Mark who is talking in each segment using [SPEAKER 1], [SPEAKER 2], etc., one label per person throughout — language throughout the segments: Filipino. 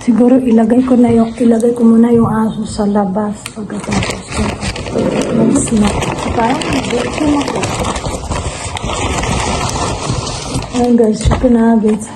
[SPEAKER 1] Siguro ilagay ko na yung, ilagay ko muna yung aso sa labas pagkatapos ko mag-snack. Parang mag-vacuum ako. Ayun guys, chicken nuggets.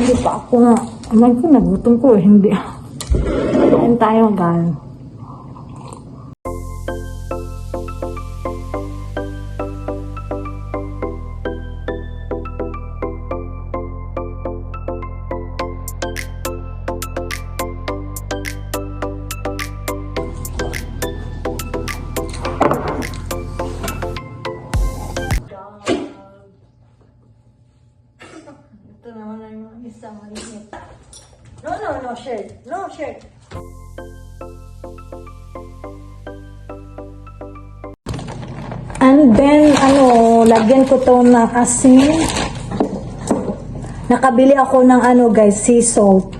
[SPEAKER 1] Hindi pa ako na. Aman ko, nagutom ko eh. Hindi. Kain tayo guys. Shirt. No, shirt. And then, ano, lagyan ko to ng asin. Nakabili ako ng ano guys, sea salt.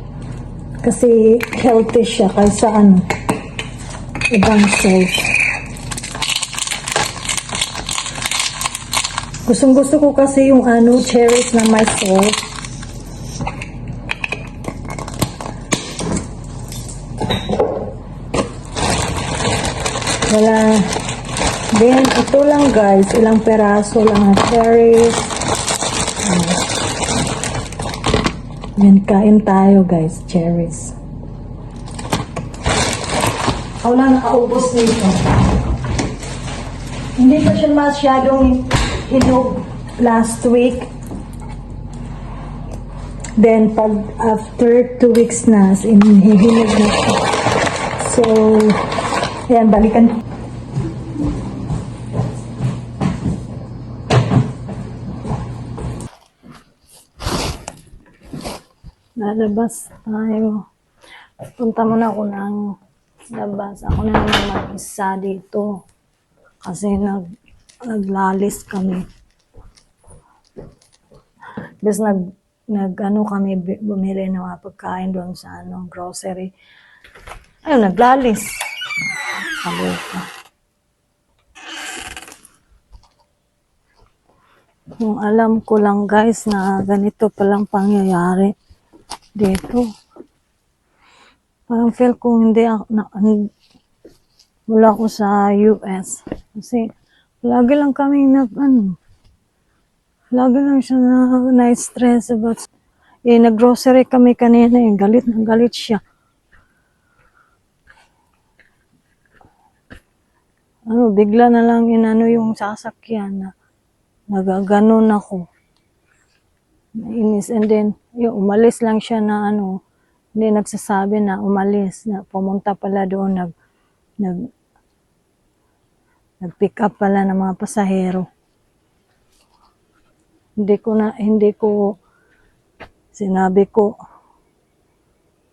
[SPEAKER 1] Kasi healthy siya kaysa ano, ibang salt. Gustong gusto ko kasi yung ano, cherries na may salt. Wala. Then, ito lang guys, ilang peraso lang na cherries. Ah. Then, kain tayo guys, cherries. Ako lang nakaubos nito. Hindi pa siya masyadong hinog last week. Then, pag after two weeks na, as in, hihinog na siya. So, ayan, balikan. Lalabas tayo. Punta muna ako ng labas. Ako na naman mag-isa dito. Kasi nag, naglalis kami. Tapos nag, nag ano kami, bumili ng mga pagkain doon sa ano, grocery. Ayun, naglalis. Sabi ko. Kung alam ko lang guys na ganito palang pangyayari dito. Parang feel ko hindi ako, na, wala ako sa US. Kasi, lagi lang kami nag, ano, lagi lang siya na, na-stress about, eh, nag-grocery kami kanina, eh, galit na galit siya. Ano, bigla na lang inano yung sasakyan na, nagaganon ako. Nainis. And then, yung umalis lang siya na ano, hindi nagsasabi na umalis, na pumunta pala doon, nag, nag, nag-pick up pala ng mga pasahero. Hindi ko na, hindi ko, sinabi ko,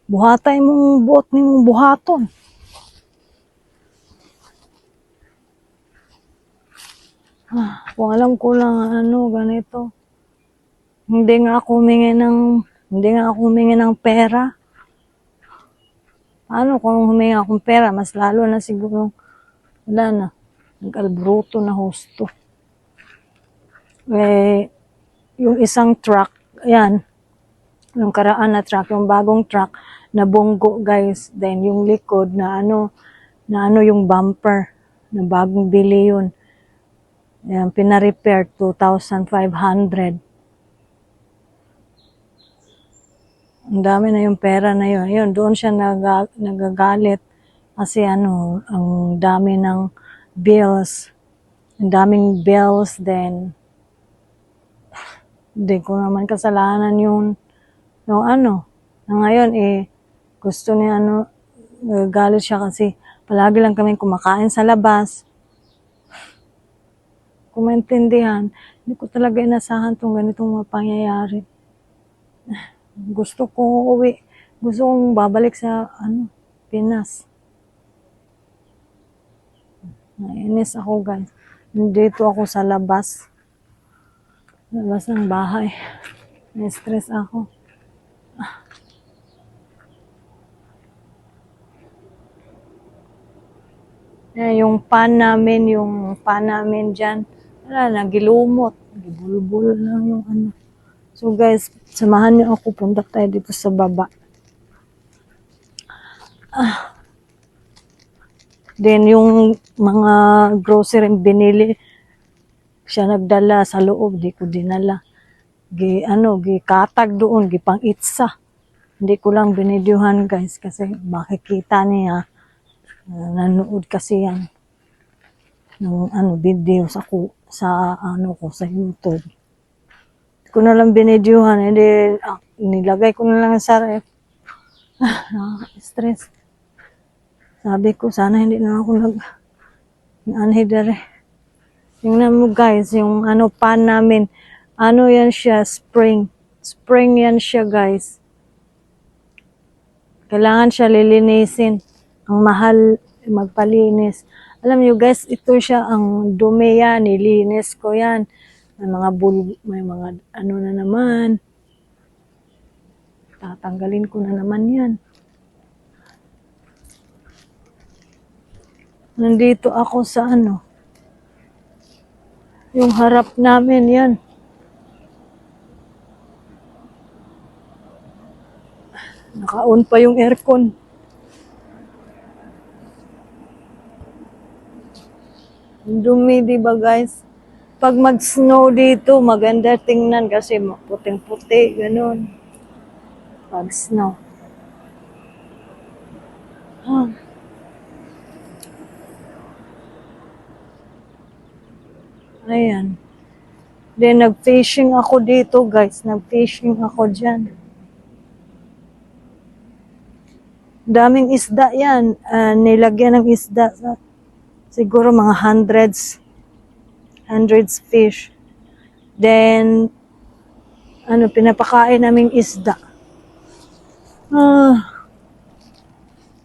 [SPEAKER 1] buhatay mong buot ni mong buhaton. Ah, kung alam ko lang ano, ganito. Hindi nga ako humingi ng, hindi nga ako humingi ng pera. Ano kung humingi akong pera, mas lalo na siguro, wala na, nag-albruto na husto. Eh, yung isang truck, yan, yung karaan na truck, yung bagong truck, na bonggo guys, then yung likod na ano, na ano yung bumper, na bagong bili yun. Yan, pina-repair, 2,500. Ang dami na yung pera na yun. Yun, doon siya naga, nagagalit kasi ano, ang dami ng bills. Ang daming bills then hindi ko naman kasalanan yung yung ano. Na ngayon eh gusto niya ano nagagalit siya kasi palagi lang kami kumakain sa labas. Kung maintindihan, hindi ko talaga inasahan tong ganitong mga pangyayari gusto ko uwi. Gusto kong babalik sa ano, Pinas. Nainis ako guys. Nandito ako sa labas. Labas ng bahay. Na-stress ako. Eh, yung pan namin, yung pan namin dyan, wala na, gilumot. Gibulbul lang yung ano. So guys, samahan niyo ako, punta tayo dito sa baba. Ah. Then yung mga grocery binili, siya nagdala sa loob, di ko dinala. Gi, ano, gi katag doon, gi pang itsa. Hindi ko lang binidyohan guys kasi makikita niya Uh, nanood kasi yan ng ano video sa ku, sa ano ko sa YouTube. Ko na lang binidyohan, hindi ah, nilagay ko na lang sa ref. Ah, nakaka-stress. Sabi ko, sana hindi na ako nag anhidare. Tingnan mo guys, yung ano pan namin, ano yan siya, spring. Spring yan siya guys. Kailangan siya lilinisin. Ang mahal magpalinis. Alam niyo guys, ito siya ang dumi yan, nilinis ko yan. May mga bul, may mga ano na naman. Tatanggalin ko na naman yan. Nandito ako sa ano. Yung harap namin yan. Naka-on pa yung aircon. Dumi, di ba guys? Pag mag-snow dito, maganda tingnan kasi puting-puti, ganun. Pag snow. Ah. Ayan. Then, nag-fishing ako dito, guys. Nag-fishing ako dyan. Daming isda yan. Ah, nilagyan ng isda. Siguro mga hundreds. Hundreds fish. Then, ano, pinapakain naming isda. Ah,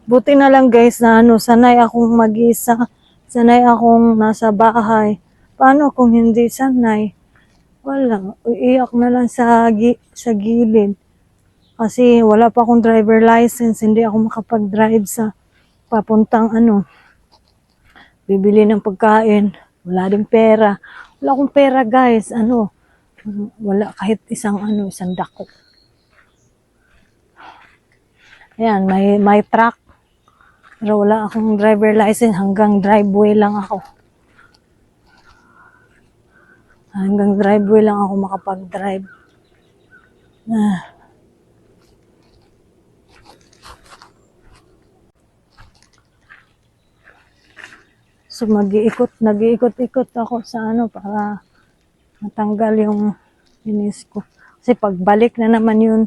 [SPEAKER 1] buti na lang guys na ano, sanay akong mag-isa. Sanay akong nasa bahay. Paano kung hindi sanay? Wala. Iiyak na lang sa, gi- sa gilid. Kasi wala pa akong driver license. Hindi ako makapag-drive sa papuntang ano. Bibili ng pagkain. Wala din pera. Wala akong pera guys. Ano. Wala kahit isang ano, isang dako. Ayan, may, may truck. Pero wala akong driver license. Hanggang driveway lang ako. Hanggang driveway lang ako makapag-drive. Ah. So mag-iikot, nag-iikot-ikot ako sa ano para matanggal yung inis ko. Kasi pagbalik na naman yun,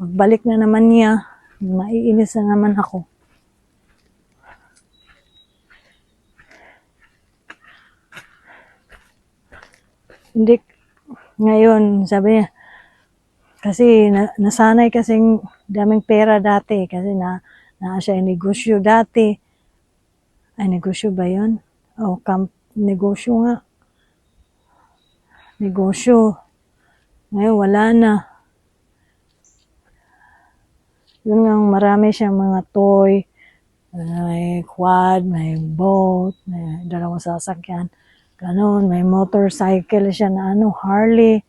[SPEAKER 1] pagbalik na naman niya, maiinis na naman ako. Hindi, ngayon, sabi niya, kasi na, nasanay kasing daming pera dati kasi na, na siya negosyo dati. Ay, negosyo ba yun? O, camp, negosyo nga. Negosyo. Ngayon, wala na. Yun nga, marami siyang mga toy. May quad, may boat, may dalawang sasakyan. Ganon, may motorcycle siya na ano, Harley.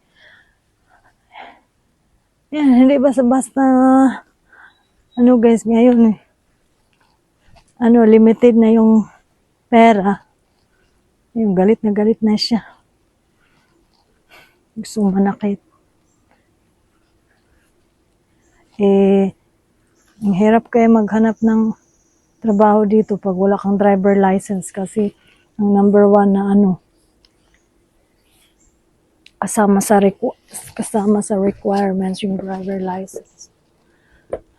[SPEAKER 1] Yan, hindi basta-basta ano guys, ngayon eh. Ano, limited na yung pera. Yung galit na galit na siya. Gusto manakit. Eh, ang hirap kaya maghanap ng trabaho dito pag wala kang driver license kasi ang number one na ano, kasama sa kasama sa requirements yung driver license.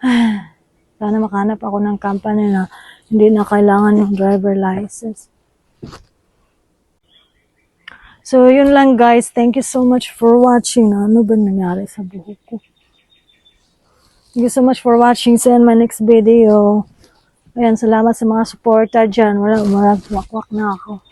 [SPEAKER 1] Sana makahanap ako ng company na hindi na kailangan yung driver license. So, yun lang guys. Thank you so much for watching. Ano ba nangyari sa buhok ko? Thank you so much for watching. See you in my next video. Ayan, salamat sa mga supporter dyan. Wala, wala, wakwak na ako.